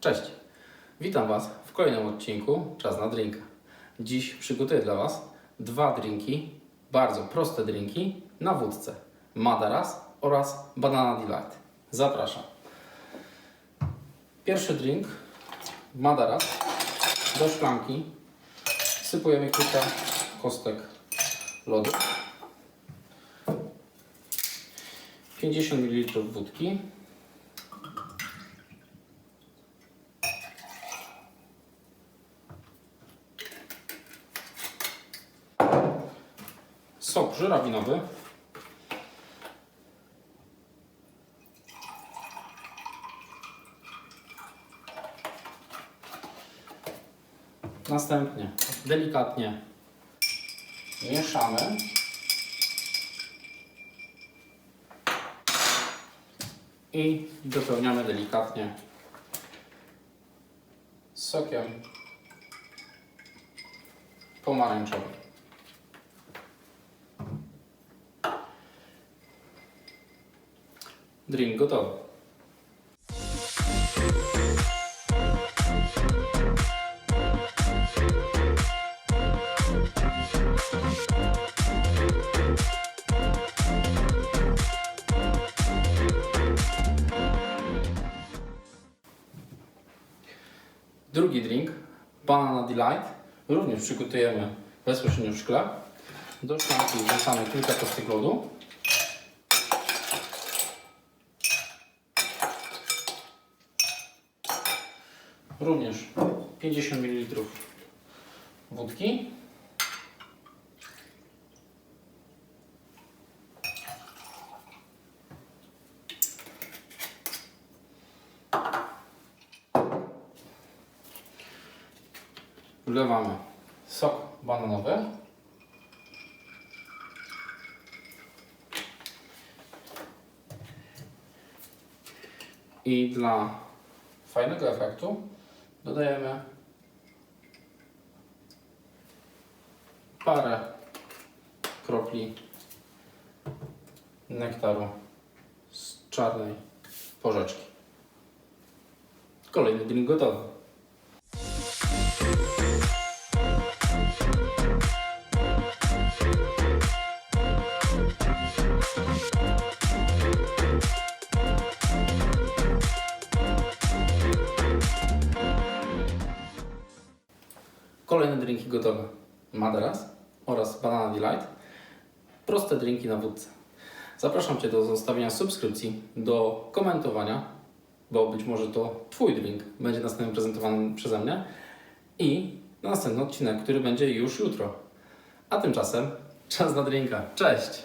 Cześć, witam Was w kolejnym odcinku Czas na Drinka. Dziś przygotuję dla Was dwa drinki, bardzo proste drinki na wódce. Madaras oraz Banana Delight. Zapraszam. Pierwszy drink Madaras do szklanki sypujemy kilka kostek lodu. 50 ml wódki. Sok żurawinowy. Następnie delikatnie mieszamy. I dopełniamy delikatnie sokiem pomarańczowym. Drink gotowy. Drugi drink, Banana Delight, również przygotujemy bezpośrednio w szkle. Do szklanki wrzucamy kilka kostek lodu. Również 50 ml wódki. Wlewamy sok bananowy. I dla fajnego efektu dodajemy parę kropli nektaru z czarnej porzeczki. Kolejny drink gotowy. Kolejne drinki gotowe. Madaras oraz Banana Delight. Proste drinki na wódce. Zapraszam Cię do zostawienia subskrypcji, do komentowania, bo być może to Twój drink będzie następnie prezentowany przeze mnie i na następny odcinek, który będzie już jutro. A tymczasem czas na drinka. Cześć!